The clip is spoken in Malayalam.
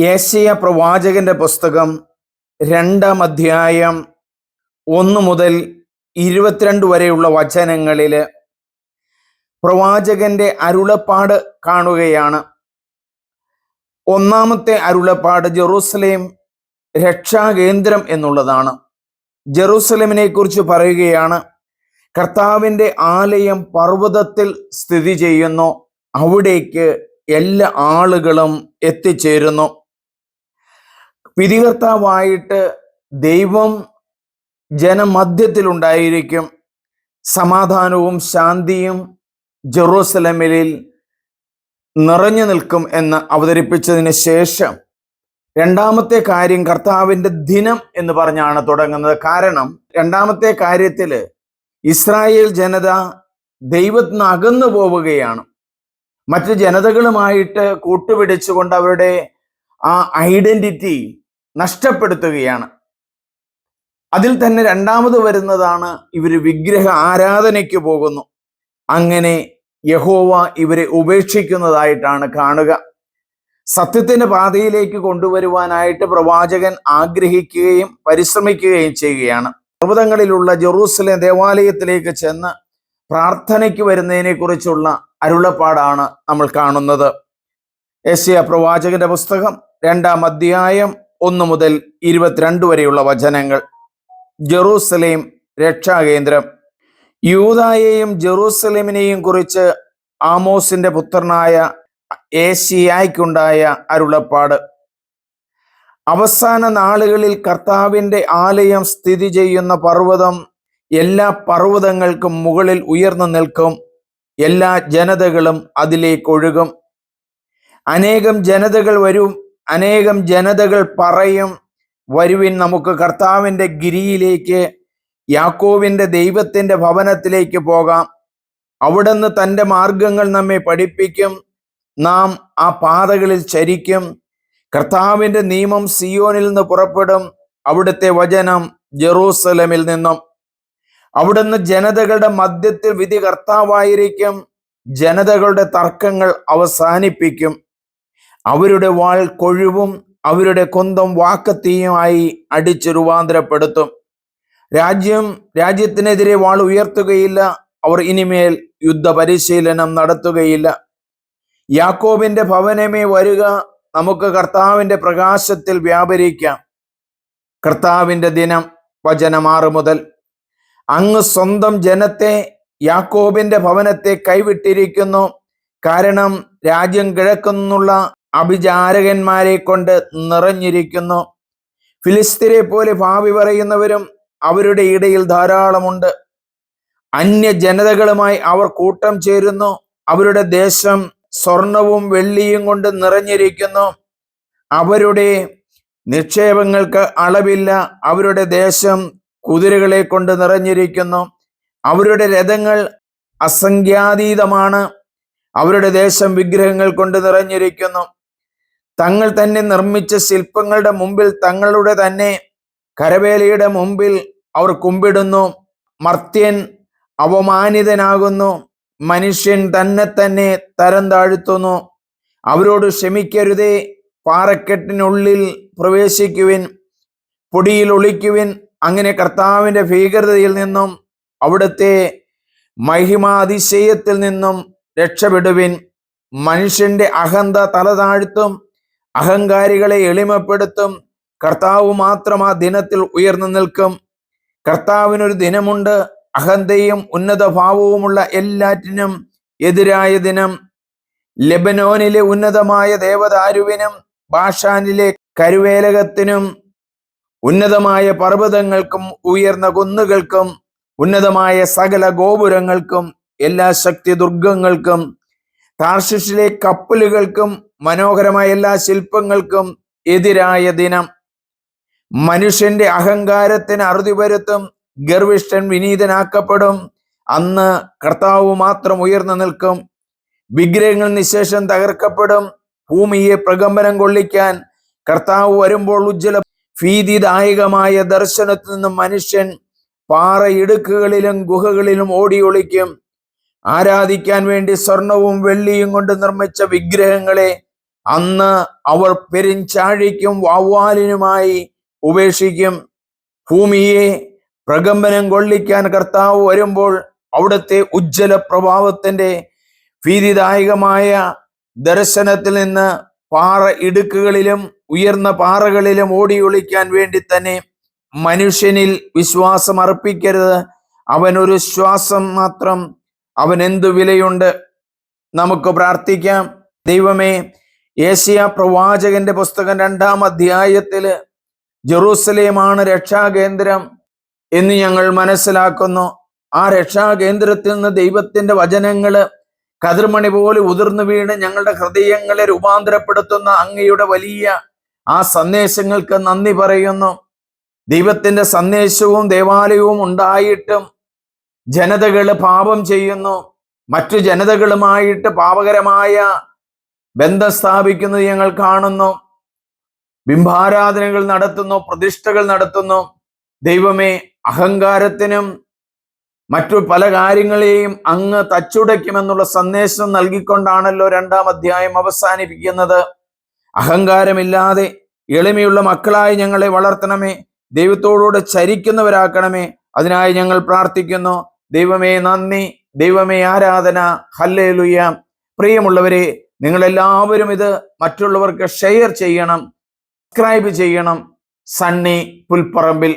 ഏഷ്യ പ്രവാചകന്റെ പുസ്തകം രണ്ടാം അധ്യായം ഒന്ന് മുതൽ ഇരുപത്തിരണ്ട് വരെയുള്ള വചനങ്ങളിൽ പ്രവാചകന്റെ അരുളപ്പാട് കാണുകയാണ്. ഒന്നാമത്തെ അരുളപ്പാട് ജെറൂസലേം രക്ഷാകേന്ദ്രം എന്നുള്ളതാണ്. ജെറൂസലേമിനെ കുറിച്ച് പറയുകയാണ് കർത്താവിന്റെ ആലയം പർവതത്തിൽ സ്ഥിതി ചെയ്യുന്നു. അവിടേക്ക് എല്ലാ ആളുകളും എത്തിച്ചേരുന്നു. വിധികർത്താവായിട്ട് ദൈവം ജനമധ്യത്തിലുണ്ടായിരിക്കും. സമാധാനവും ശാന്തിയും ജെറൂസലമിലിൽ നിറഞ്ഞു നിൽക്കും എന്ന് അവതരിപ്പിച്ചതിന് ശേഷം രണ്ടാമത്തെ കാര്യം കർത്താവിന്റെ ദിനം എന്ന് പറഞ്ഞാണ് തുടങ്ങുന്നത്. കാരണം രണ്ടാമത്തെ കാര്യത്തിൽ ഇസ്രായേൽ ജനത ദൈവത്തിന് അകന്നു പോവുകയാണ്. മറ്റ് ജനതകളുമായിട്ട് കൂട്ടുപിടിച്ചുകൊണ്ട് അവരുടെ ആ ഐഡന്റിറ്റി നഷ്ടപ്പെടുത്തുകയാണ്. അതിൽ തന്നെ രണ്ടാമത് വരുന്നതാണ് ഇവർ വിഗ്രഹ ആരാധനയ്ക്ക് പോകുന്നു. അങ്ങനെ യഹോവ ഇവരെ ഉപേക്ഷിക്കുന്നതായിട്ടാണ് കാണുക. സത്യത്തിന്റെ പാതയിലേക്ക് കൊണ്ടുവരുവാനായിട്ട് പ്രവാചകൻ ആഗ്രഹിക്കുകയും പരിശ്രമിക്കുകയും ചെയ്യുകയാണ്. പർവതങ്ങളിലുള്ള ജെറൂസലേം ദേവാലയത്തിലേക്ക് ചെന്ന് പ്രാർത്ഥനയ്ക്ക് വരുന്നതിനെ കുറിച്ചുള്ള അരുളപ്പാടാണ് നമ്മൾ കാണുന്നത്. ഏഷ്യ പ്രവാചകന്റെ പുസ്തകം രണ്ടാം അധ്യായം ഒന്ന് മുതൽ ഇരുപത്തിരണ്ട് വരെയുള്ള വചനങ്ങൾ. ജെറൂസലേം രക്ഷാകേന്ദ്രം. യൂതായെയും ജെറൂസലേമിനെയും കുറിച്ച് ആമോസിന്റെ പുത്രനായ ഏഷ്യായ്ക്കുണ്ടായ അരുളപ്പാട്. അവസാന നാളുകളിൽ കർത്താവിന്റെ ആലയം സ്ഥിതി ചെയ്യുന്ന പർവതം എല്ലാ പർവതങ്ങൾക്കും മുകളിൽ ഉയർന്നു നിൽക്കും. എല്ലാ ജനതകളും അതിലേക്ക് ഒഴുകും. അനേകം ജനതകൾ വരും. അനേകം ജനതകൾ പറയും വരുവിൻ നമുക്ക് കർത്താവിന്റെ ഗിരിയിലേക്ക് യാക്കോവിന്റെ ദൈവത്തിന്റെ ഭവനത്തിലേക്ക് പോകാം. അവിടുന്ന് തന്റെ മാർഗങ്ങൾ നമ്മെ പഠിപ്പിക്കും. നാം ആ പാതകളിൽ ചരിക്കും. കർത്താവിന്റെ നിയമം സിയോനിൽ നിന്ന് പുറപ്പെടും. അവിടുത്തെ വചനം ജെറൂസലമിൽ നിന്നും. അവിടുന്ന് ജനതകളുടെ മധ്യത്തിൽ വിധി കർത്താവായിരിക്കും. ജനതകളുടെ തർക്കങ്ങൾ അവസാനിപ്പിക്കും. അവരുടെ വാൾ കൊഴുവും അവരുടെ കൊന്തം വാക്കത്തീയുമായി അടിച്ചു രൂപാന്തരപ്പെടുത്തും. രാജ്യം രാജ്യത്തിനെതിരെ വാൾ ഉയർത്തുകയില്ല. അവർ ഇനിമേൽ യുദ്ധ പരിശീലനം നടത്തുകയില്ല. യാക്കോബിന്റെ ഭവനമേ വരിക. നമുക്ക് കർത്താവിന്റെ പ്രകാശത്തിൽ വ്യാപരിക്കാം. കർത്താവിന്റെ ദിനം വചനം ആറ് മുതൽ. അങ്ങ് സ്വന്തം ജനത്തെ യാക്കോബിന്റെ ഭവനത്തെ കൈവിട്ടിരിക്കുന്നു. കാരണം രാജ്യം കിഴക്കുന്നുള്ള അഭിചാരകന്മാരെ കൊണ്ട് നിറഞ്ഞിരിക്കുന്നു. ഫിലിസ്തീനെ പോലെ ഭാവി പറയുന്നവരും അവരുടെ ഇടയിൽ ധാരാളമുണ്ട്. അന്യ ജനതകളുമായി അവർ കൂട്ടം ചേരുന്നു. അവരുടെ ദേശം സ്വർണവും വെള്ളിയും കൊണ്ട് നിറഞ്ഞിരിക്കുന്നു. അവരുടെ നിക്ഷേപങ്ങൾക്ക് അളവില്ല. അവരുടെ ദേശം കുതിരകളെ കൊണ്ട് നിറഞ്ഞിരിക്കുന്നു. അവരുടെ രഥങ്ങൾ അസംഖ്യാതീതമാണ്. അവരുടെ ദേശം വിഗ്രഹങ്ങൾ കൊണ്ട് നിറഞ്ഞിരിക്കുന്നു. തങ്ങൾ തന്നെ നിർമ്മിച്ച ശില്പങ്ങളുടെ മുമ്പിൽ തങ്ങളുടെ തന്നെ കരവേലയുടെ മുമ്പിൽ അവർ കുമ്പിടുന്നു. മർത്യൻ അവമാനിതനാകുന്നു. മനുഷ്യൻ തന്നെ തന്നെ തരം താഴ്ത്തുന്നു. അവരോട് ക്ഷമിക്കരുതേ. പാറക്കെട്ടിനുള്ളിൽ പ്രവേശിക്കുവിൻ. പൊടിയിൽ ഒളിക്കുവിൻ. അങ്ങനെ കർത്താവിന്റെ ഭീകരതയിൽ നിന്നും അവിടുത്തെ മഹിമാതിശയത്തിൽ നിന്നും രക്ഷപ്പെടുവിൻ. മനുഷ്യന്റെ അഹന്ത തല താഴ്ത്തും. അഹങ്കാരികളെ എളിമപ്പെടുത്തും. കർത്താവ് മാത്രം ആ ദിനത്തിൽ ഉയർന്നു നിൽക്കും. കർത്താവിനൊരു ദിനമുണ്ട്. അഹന്തയും ഉന്നത ഭാവവുമുള്ള എല്ലാറ്റിനും എതിരായ ദിനം. ലെബനോനിലെ ഉന്നതമായ ദേവദാരുവിനും ബാഷാനിലെ കരുവേലകത്തിനും ഉന്നതമായ പർവതങ്ങൾക്കും ഉയർന്ന കുന്നുകൾക്കും ഉന്നതമായ സകല ഗോപുരങ്ങൾക്കും എല്ലാ ശക്തി ദുർഗങ്ങൾക്കും താർഷിഷിലെ കപ്പലുകൾക്കും മനോഹരമായ എല്ലാ ശില്പങ്ങൾക്കും എതിരായ ദിനം. മനുഷ്യന്റെ അഹങ്കാരത്തിന് അറുതി വരുത്തും ഗർവിഷ്ഠൻ വിനീതനാക്കപ്പെടും. അന്ന് കർത്താവ് മാത്രം ഉയർന്നു നിൽക്കും വിഗ്രഹങ്ങൾ നിശേഷം തകർക്കപ്പെടും ഭൂമിയെ പ്രകമ്പനം കൊള്ളിക്കാൻ. കർത്താവ് വരുമ്പോൾ ഉജ്ജ്വല ഭീതിദായകമായ ദർശനത്തിൽ നിന്നും മനുഷ്യൻ പാറ ഇടുക്കുകളിലും ഗുഹകളിലും ഓടി ഒളിക്കും. ആരാധിക്കാൻ വേണ്ടി സ്വർണവും വെള്ളിയും കൊണ്ട് നിർമ്മിച്ച വിഗ്രഹങ്ങളെ അന്ന് അവർ പെരിഞ്ചാഴിക്കും വവ്വാലിനുമായി ഉപേക്ഷിക്കും. ഭൂമിയെ പ്രകമ്പനം കൊള്ളിക്കാൻ കർത്താവ് വരുമ്പോൾ അവിടുത്തെ ഉജ്ജ്വല പ്രഭാവത്തിന്റെ ഭീതിദായകമായ ദർശനത്തിൽ നിന്ന് പാറ ഇടുക്കുകളിലും ഉയർന്ന പാറകളിലും ഓടിയൊളിക്കാൻ വേണ്ടി തന്നെ മനുഷ്യനിൽ വിശ്വാസം അർപ്പിക്കരുത്. അവൻ ഒരു ശ്വാസം മാത്രം. അവൻ എന്തു വിലയുണ്ട്? നമുക്ക് പ്രാർത്ഥിക്കാം. ദൈവമേ ഏഷ്യ പ്രവാചകന്റെ പുസ്തകം രണ്ടാം അധ്യായത്തിൽ ജെറൂസലേമാണ് രക്ഷാകേന്ദ്രം എന്ന് ഞങ്ങൾ മനസ്സിലാക്കുന്നു. ആ രക്ഷാകേന്ദ്രത്തിൽ നിന്ന് ദൈവത്തിന്റെ വചനങ്ങൾ കതിർമണി പോലെ ഉതിർന്നു വീണ് ഞങ്ങളുടെ ഹൃദയങ്ങളെ രൂപാന്തരപ്പെടുത്തുന്ന അങ്ങയുടെ വലിയ ആ സന്ദേശങ്ങൾക്ക് നന്ദി പറയുന്നു. ദൈവത്തിന്റെ സന്ദേശവും ദേവാലയവും ഉണ്ടായിട്ടും ജനതകൾ പാപം ചെയ്യുന്നു. മറ്റു ജനതകളുമായിട്ട് പാപകരമായ ബന്ധം സ്ഥാപിക്കുന്നത് ഞങ്ങൾ കാണുന്നു. ബിംബാരാധനകൾ നടത്തുന്നു പ്രതിഷ്ഠകൾ നടത്തുന്നു. ദൈവമേ അഹങ്കാരത്തിനും മറ്റു പല കാര്യങ്ങളെയും അങ്ങ് തച്ചുടയ്ക്കുമെന്നുള്ള സന്ദേശം നൽകിക്കൊണ്ടാണല്ലോ രണ്ടാം അധ്യായം അവസാനിപ്പിക്കുന്നത്. അഹങ്കാരമില്ലാതെ എളിമയുള്ള മക്കളായി ഞങ്ങളെ വളർത്തണമേ. ദൈവത്തോടുകൂടെ ചരിക്കുന്നവരാക്കണമേ. അതിനായി ഞങ്ങൾ പ്രാർത്ഥിക്കുന്നു. ദൈവമേ നന്ദി. ദൈവമേ ആരാധന. ഹല്ലേലുയ. പ്രിയമുള്ളവരെ നിങ്ങളെല്ലാവരും ഇത് മറ്റുള്ളവർക്ക് ഷെയർ ചെയ്യണം സബ്സ്ക്രൈബ് ചെയ്യണം. സണ്ണി പുൽപ്പറമ്പിൽ